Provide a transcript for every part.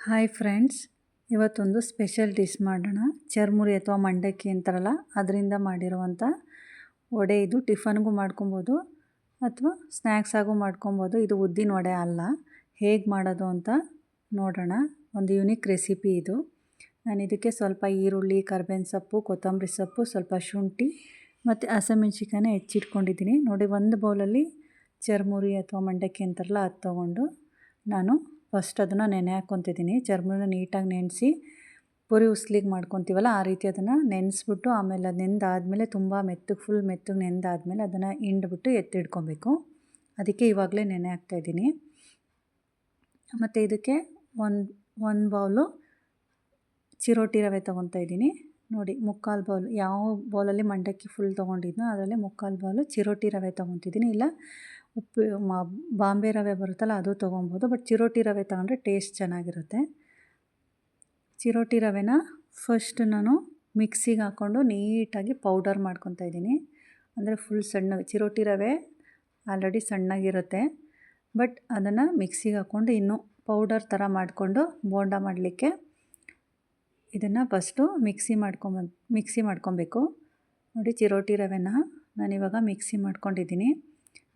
Hi friends ಇವತ್ತೊಂದು special dish ಮಾಡೋಣ. ಚರ್ಮುರಿ ಅಥವಾ ಮಂಡಕ್ಕಿ ಅಂತಾರಲ್ಲ, ಅದರಿಂದ ಮಾಡಿರುವಂಥ ವಡೆ ಇದು ಟಿಫನ್ಗೂ ಮಾಡ್ಕೊಬೋದು ಅಥವಾ ಸ್ನ್ಯಾಕ್ಸಾಗೂ ಮಾಡ್ಕೊಬೋದು. ಇದು ಉದ್ದಿನ ವಡೆ ಅಲ್ಲ. ಹೇಗೆ ಮಾಡೋದು ಅಂತ ನೋಡೋಣ. ಒಂದು ಯುನಿಕ್ ರೆಸಿಪಿ ಇದು. ನಾನು ಇದಕ್ಕೆ ಸ್ವಲ್ಪ ಈರುಳ್ಳಿ, ಕರ್ಬೇವಿನ ಸೊಪ್ಪು, ಕೊತ್ತಂಬರಿ ಸೊಪ್ಪು, ಸ್ವಲ್ಪ ಶುಂಠಿ ಮತ್ತು ಹಸಿಮೆಣ್ಸಿಕಾಯನ್ನ ಹೆಚ್ಚಿಟ್ಕೊಂಡಿದ್ದೀನಿ. ನೋಡಿ, ಒಂದು ಬೌಲಲ್ಲಿ ಚರ್ಮುರಿ ಅಥವಾ ಮಂಡಕ್ಕಿ ಅಂತಾರಲ್ಲ, ಅದು ತೊಗೊಂಡು ನಾನು ಫಸ್ಟ್ ಅದನ್ನು ನೆನೆ ಹಾಕ್ಕೊತಿದ್ದೀನಿ. ಚರ್ಮನ ನೀಟಾಗಿ ನೆನೆಸಿ ಪುರಿ ಉಸ್ಲಿಗೆ ಮಾಡ್ಕೊತೀವಲ್ಲ ಆ ರೀತಿ ಅದನ್ನು ನೆನೆಸ್ಬಿಟ್ಟು ಆಮೇಲೆ ಅದು ನೆಂದಾದಮೇಲೆ ತುಂಬ ಮೆತ್ತಗೆ, ಫುಲ್ ಮೆತ್ತಗೆ ನೆಂದಾದಮೇಲೆ ಅದನ್ನು ಹಿಂಡ್ಬಿಟ್ಟು ಎತ್ತಿಡ್ಕೊಬೇಕು ಅದಕ್ಕೆ ಇವಾಗಲೇ ನೆನೆ ಹಾಕ್ತಾಯಿದ್ದೀನಿ ಮತ್ತು ಇದಕ್ಕೆ ಒಂದು ಒಂದು ಬೌಲು ಚಿರೋಟಿ ರವೆ ಇದ್ದೀನಿ. ನೋಡಿ ಮುಕ್ಕಾಲು ಬೌಲ್, ಯಾವ ಬೌಲಲ್ಲಿ ಮಂಡಕ್ಕಿ ಫುಲ್ ತೊಗೊಂಡಿದ್ನೋ ಅದರಲ್ಲಿ ಮುಕ್ಕಾಲು ಬೌಲು ಚಿರೋಟಿ ರವೆ ತೊಗೊತಿದ್ದೀನಿ. ಇಲ್ಲ ಉಪ್ಪು, ಮ, ಬಾಂಬೆ ರವೆ ಬರುತ್ತಲ್ಲ ಅದು ತೊಗೊಬೋದು. ಬಟ್ ಚಿರೋಟಿ ರವೆ ತಗೊಂಡ್ರೆ ಟೇಸ್ಟ್ ಚೆನ್ನಾಗಿರುತ್ತೆ. ಚಿರೋಟಿ ರವೆನ ಫಸ್ಟ್ ನಾನು ಮಿಕ್ಸಿಗೆ ಹಾಕ್ಕೊಂಡು ನೀಟಾಗಿ ಪೌಡರ್ ಮಾಡ್ಕೊತಾ ಇದ್ದೀನಿ. ಅಂದರೆ ಫುಲ್ ಸಣ್ಣ, ಚಿರೋಟಿ ರವೆ ಆಲ್ರೆಡಿ ಸಣ್ಣಗಿರುತ್ತೆ. ಬಟ್ ಅದನ್ನು ಮಿಕ್ಸಿಗೆ ಹಾಕ್ಕೊಂಡು ಇನ್ನೂ ಪೌಡರ್ ಥರ ಮಾಡಿಕೊಂಡು ಬೋಂಡ ಮಾಡಲಿಕ್ಕೆ ಇದನ್ನು ಫಸ್ಟು ಮಿಕ್ಸಿ ಮಾಡ್ಕೊಂಬ ಮಿಕ್ಸಿ ಮಾಡ್ಕೊಬೇಕು. ನೋಡಿ ಚಿರೋಟಿ ರವೆನ ನಾನಿವಾಗ ಮಿಕ್ಸಿ ಮಾಡ್ಕೊಂಡಿದ್ದೀನಿ.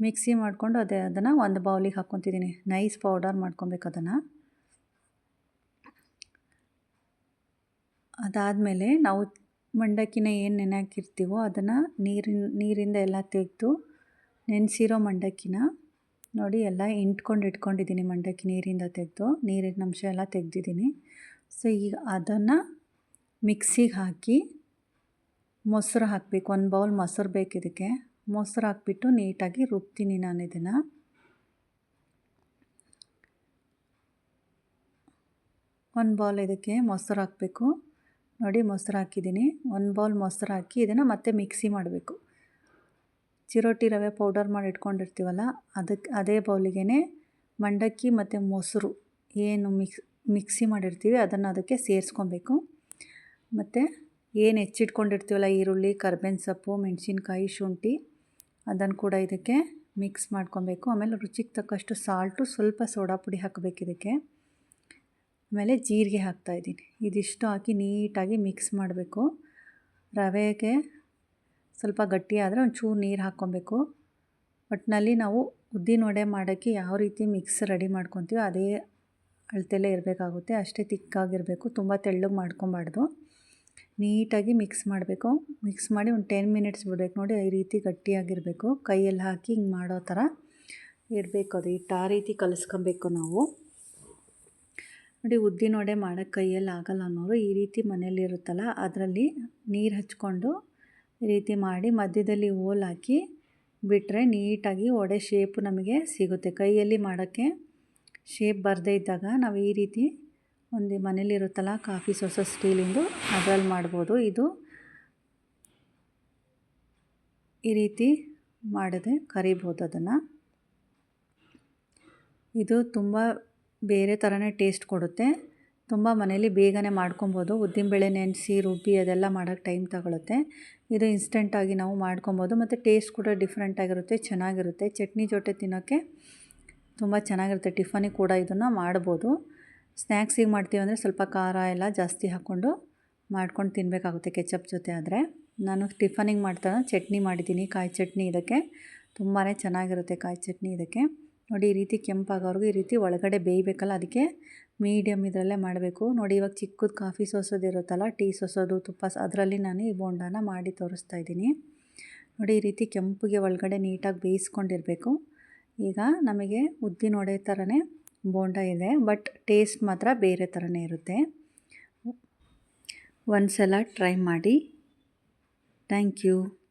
ಮಿಕ್ಸಿ ಮಾಡಿಕೊಂಡು ಅದೇ ಅದನ್ನು ಒಂದು ಬೌಲಿಗೆ ಹಾಕ್ಕೊತಿದ್ದೀನಿ. ನೈಸ್ ಪೌಡರ್ ಮಾಡ್ಕೊಬೇಕು ಅದನ್ನು. ಅದಾದಮೇಲೆ ನಾವು ಮಂಡಕ್ಕಿನ ಏನು ನೆನೆ ಹಾಕಿರ್ತೀವೋ ಅದನ್ನು ನೀರಿನ, ನೀರಿಂದ ಎಲ್ಲ ತೆಗೆದು ನೆನೆಸಿರೋ ಮಂಡಕ್ಕಿನ ನೋಡಿ ಎಲ್ಲ ಇಂಟ್ಕೊಂಡು ಇಟ್ಕೊಂಡಿದ್ದೀನಿ ಮಂಡಕ್ಕಿ ನೀರಿಂದ ತೆಗೆದು. ನೀರಿನ ಅಂಶ ಎಲ್ಲ ತೆಗೆದಿದ್ದೀನಿ. ಸೊ ಈಗ ಅದನ್ನು ಮಿಕ್ಸಿಗೆ ಹಾಕಿ ಮೊಸರು ಹಾಕಬೇಕು. ಒಂದು ಬೌಲ್ ಮೊಸರು ಬೇಕು ಇದಕ್ಕೆ ಮೊಸರು ಹಾಕ್ಬಿಟ್ಟು ನೀಟಾಗಿ ರುಬ್ತೀನಿ ನಾನು ಇದನ್ನು. ಒಂದು ಬೌಲ್ ಇದಕ್ಕೆ ಮೊಸರು ಹಾಕಬೇಕು. ನೋಡಿ ಮೊಸರು ಹಾಕಿದ್ದೀನಿ. ಒಂದು ಬೌಲ್ ಮೊಸರು ಹಾಕಿ ಇದನ್ನು ಮತ್ತೆ ಮಿಕ್ಸಿ ಮಾಡಬೇಕು. ಚಿರೋಟಿ ರವೆ ಪೌಡರ್ ಮಾಡಿ ಇಟ್ಕೊಂಡಿರ್ತೀವಲ್ಲ ಅದಕ್ಕೆ ಅದೇ ಬೌಲಿಗೆ ಮಂಡಕ್ಕಿ ಮತ್ತು ಮೊಸರು ಏನು ಮಿಕ್ಸ್ ಮಿಕ್ಸಿ ಮಾಡಿರ್ತೀವಿ, ಅದನ್ನು ಅದಕ್ಕೆ ಸೇರಿಸ್ಕೊಬೇಕು. ಮತ್ತು ಏನು ಹೆಚ್ಚಿಟ್ಕೊಂಡಿರ್ತೀವಲ್ಲ, ಈರುಳ್ಳಿ, ಕರ್ಬೇವಿನ ಸೊಪ್ಪು, ಮೆಣಸಿನ್ಕಾಯಿ, ಶುಂಠಿ ಅದನ್ನು ಕೂಡ ಇದಕ್ಕೆ ಮಿಕ್ಸ್ ಮಾಡ್ಕೊಬೇಕು. ಆಮೇಲೆ ರುಚಿಗೆ ತಕ್ಕಷ್ಟು ಸಾಲ್ಟು ಸ್ವಲ್ಪ ಸೋಡಾ ಪುಡಿ ಹಾಕಬೇಕು ಇದಕ್ಕೆ. ಆಮೇಲೆ ಜೀರಿಗೆ ಹಾಕ್ತಾಯಿದ್ದೀನಿ ಇದಿಷ್ಟು ಹಾಕಿ ನೀಟಾಗಿ ಮಿಕ್ಸ್ ಮಾಡಬೇಕು. ರವೆಗೆ ಸ್ವಲ್ಪ ಗಟ್ಟಿ ಆದರೆ ಒಂಚೂರು ನೀರು ಹಾಕ್ಕೊಬೇಕು. ಒಟ್ಟಿನಲ್ಲಿ ನಾವು ಉದ್ದಿನ ವಡೆ ಮಾಡೋಕ್ಕೆ ಯಾವ ರೀತಿ ಮಿಕ್ಸ್ ರೆಡಿ ಮಾಡ್ಕೊತೀವೋ ಅದೇ ಅಳತೆಲ್ಲೇ ಇರಬೇಕಾಗುತ್ತೆ. ಅಷ್ಟೇ ತಿಕ್ಕಾಗಿರಬೇಕು. ತುಂಬ ತೆಳ್ಳಗೆ ಮಾಡ್ಕೊಬಾರ್ದು. ನೀಟಾಗಿ ಮಿಕ್ಸ್ ಮಾಡಬೇಕು. ಮಿಕ್ಸ್ ಮಾಡಿ ಒಂದು ಟೆನ್ ಮಿನಿಟ್ಸ್ ಬಿಡಬೇಕು. ನೋಡಿ, ಈ ರೀತಿ ಗಟ್ಟಿಯಾಗಿರಬೇಕು. ಕೈಯಲ್ಲಿ ಹಾಕಿ ಹಿಂಗೆ ಮಾಡೋ ಥರ ಇರಬೇಕು ಅದು. ಹಿಟ್ಟು ಆ ರೀತಿ ಕಲಿಸ್ಕೊಬೇಕು ನಾವು. ನೋಡಿ ಉದ್ದಿನ ವಡೆ ಮಾಡೋಕ್ಕೆ ಕೈಯಲ್ಲಿ ಆಗಲ್ಲ ಅನ್ನೋರು ಈ ರೀತಿ ಮನೆಯಲ್ಲಿರುತ್ತಲ್ಲ ಅದರಲ್ಲಿ ನೀರು ಹಚ್ಕೊಂಡು ಈ ರೀತಿ ಮಾಡಿ ಮಧ್ಯದಲ್ಲಿ ಹೋಲ್ ಹಾಕಿ ಬಿಟ್ಟರೆ ನೀಟಾಗಿ ವಡೆ ಶೇಪು ನಮಗೆ ಸಿಗುತ್ತೆ. ಕೈಯಲ್ಲಿ ಮಾಡೋಕ್ಕೆ ಶೇಪ್ ಬರದೇ ಇದ್ದಾಗ ನಾವು ಈ ರೀತಿ ಒಂದು ಮನೇಲಿರುತ್ತಲ್ಲ, ಕಾಫಿ, ಸೊಸ ಸ್ಟೀಲಿಂದು ಅದ್ರಲ್ಲಿ ಮಾಡ್ಬೋದು. ಇದು ಈ ರೀತಿ ಮಾಡದೆ ಕರಿಬೋದು ಅದನ್ನು. ಇದು ತುಂಬ ಬೇರೆ ಥರನೇ ಟೇಸ್ಟ್ ಕೊಡುತ್ತೆ. ತುಂಬ ಮನೇಲಿ ಬೇಗನೆ ಮಾಡ್ಕೊಬೋದು. ಉದ್ದಿನಬೇಳೆ ನೆನೆಸಿ, ರುಬ್ಬಿ ಅದೆಲ್ಲ ಮಾಡೋಕ್ಕೆ ಟೈಮ್ ತಗೊಳುತ್ತೆ. ಇದು ಇನ್ಸ್ಟೆಂಟಾಗಿ ನಾವು ಮಾಡ್ಕೊಬೋದು. ಮತ್ತು ಟೇಸ್ಟ್ ಕೂಡ ಡಿಫ್ರೆಂಟಾಗಿರುತ್ತೆ ಚೆನ್ನಾಗಿರುತ್ತೆ. ಚಟ್ನಿ ಜೊತೆ ತಿನ್ನೋಕ್ಕೆ ತುಂಬ ಚೆನ್ನಾಗಿರುತ್ತೆ. ಟಿಫನಿಗೆ ಕೂಡ ಇದನ್ನು ಮಾಡ್ಬೋದು. ಸ್ನ್ಯಾಕ್ಸಿಗೆ ಮಾಡ್ತೀವಿ ಅಂದರೆ ಸ್ವಲ್ಪ ಖಾರ ಎಲ್ಲ ಜಾಸ್ತಿ ಹಾಕ್ಕೊಂಡು ಮಾಡ್ಕೊಂಡು ತಿನ್ನಬೇಕಾಗುತ್ತೆ ಕೆಚಪ್ ಜೊತೆ ಆದರೆ. ನಾನು ಟಿಫನಿಗೆ ಮಾಡ್ತಾ ಚಟ್ನಿ ಮಾಡಿದ್ದೀನಿ, ಕಾಯಿ ಚಟ್ನಿ ಇದಕ್ಕೆ. ತುಂಬಾ ಚೆನ್ನಾಗಿರುತ್ತೆ ಕಾಯಿ ಚಟ್ನಿ ಇದಕ್ಕೆ. ನೋಡಿ, ಈ ರೀತಿ ಕೆಂಪಾಗೋರ್ಗು ಈ ರೀತಿ ಒಳಗಡೆ ಬೇಯಬೇಕಲ್ಲ, ಅದಕ್ಕೆ ಮೀಡಿಯಮ್ ಇದರಲ್ಲೇ ಮಾಡಬೇಕು. ನೋಡಿ, ಇವಾಗ ಚಿಕ್ಕದು ಕಾಫಿ ಸೋಸೋದು ಇರುತ್ತಲ್ಲ, ಟೀ ಸೋಸೋದು, ತುಪ್ಪ ಅದರಲ್ಲಿ ನಾನು ಈ ಬೋಂಡಾನ ಮಾಡಿ ತೋರಿಸ್ತಾ ಇದ್ದೀನಿ. ನೋಡಿ, ಈ ರೀತಿ ಕೆಂಪಿಗೆ ಒಳಗಡೆ ನೀಟಾಗಿ ಬೇಯಿಸ್ಕೊಂಡಿರಬೇಕು. ಈಗ ನಮಗೆ ಉದ್ದಿನ ಒಡೆ ಥರನೇ ಬೋಂಡ ಇದೆ ಬಟ್ ಟೇಸ್ಟ್ ಮಾತ್ರ ಬೇರೆ ಥರನೇ ಇರುತ್ತೆ. ಒಂದು ಸಲ ಟ್ರೈ ಮಾಡಿ. Thank you.